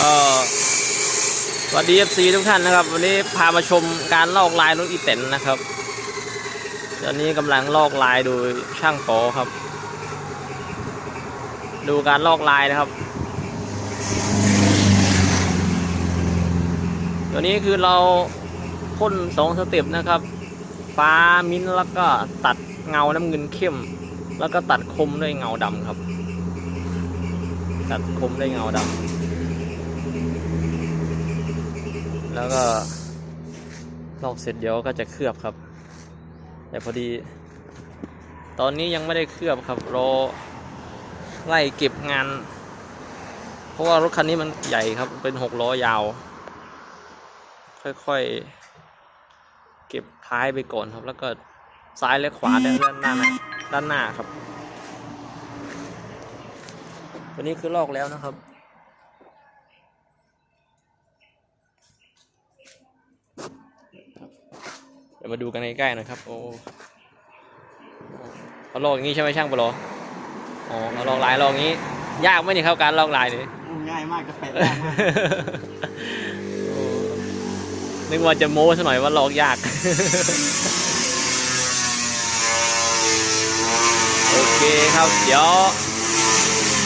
ก็สวัสดีเอฟซีทุกท่านนะครับ วันนี้พามาชมการลอกลายรถอีเต็นนะครับตอนนี้กำลังลอกลายโดยช่างปอครับ ดูการลอกลายนะครับ ตัวนี้คือเราพ่นสองสเต็ปนะครับ ฟ้ามิ้นแล้วก็ตัดเงาน้ำเงินเข้ม แล้วก็ตัดคมด้วยเงาดำครับ ตัดคมด้วยเงาดำ แล้วก็ลอกเสร็จเดี๋ยวก็จะเคลือบครับ แต่พอดี ตอนนี้ยังไม่ได้เคลือบครับรอไล่เก็บงาน เพราะว่ารถคันนี้มันใหญ่ครับเป็นหกล้อยาว ค่อยๆ เก็บท้ายไปก่อนครับ แล้วก็ซ้ายและขวาด้านหน้าด้านหน้าครับตัวนี้คือลอกแล้วนะครับ เดี๋ยวมาดูกันใกล้ๆหน่อยครับ โอ้เขาลอกอย่างนี้ใช่ไหมช่างปะโลอ๋อเขาลอกลายลอกอย่างนี้ ยากไหมนี่ครับการลอกลายนี่ง่ายมากกระแปะง่ายมากโอ้นึกว่าจะโม้ซะหน่อยว่าลอกยากโอเคครับ เดี๋ยว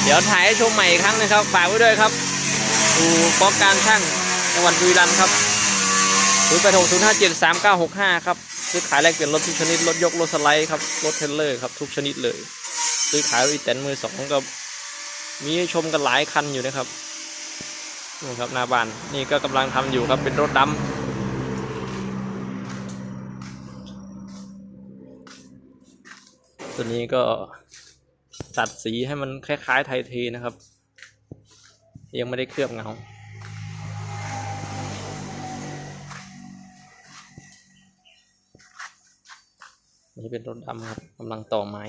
เดี๋ยวถ่ายให้ชมใหม่อีกครั้งนะครับ ฝากไว้ด้วยครับดูป้องการช่างจังหวัดบุรีรัมย์ครับ ศูนย์แปดหกศูนย์ห้าเจ็ดสามเก้าหกห้าครับ ซื้อขายแลกเปลี่ยนรถทุกชนิด รถยก รถสไลด์ครับ รถเทรลเลอร์ครับ ทุกชนิดเลย ซื้อขายรถอีแตนมือสองก็มีให้ชมกันหลายคันอยู่นะครับนี่ครับหน้าบ้านนี่ก็กำลังทำอยู่ครับเป็นรถดำตัวนี้ก็ตัดสีให้มันคล้ายๆไทยเทนะครับ ยังไม่ได้เคลือบเงา นี่เป็นรถดำครับกำลังต่อไม้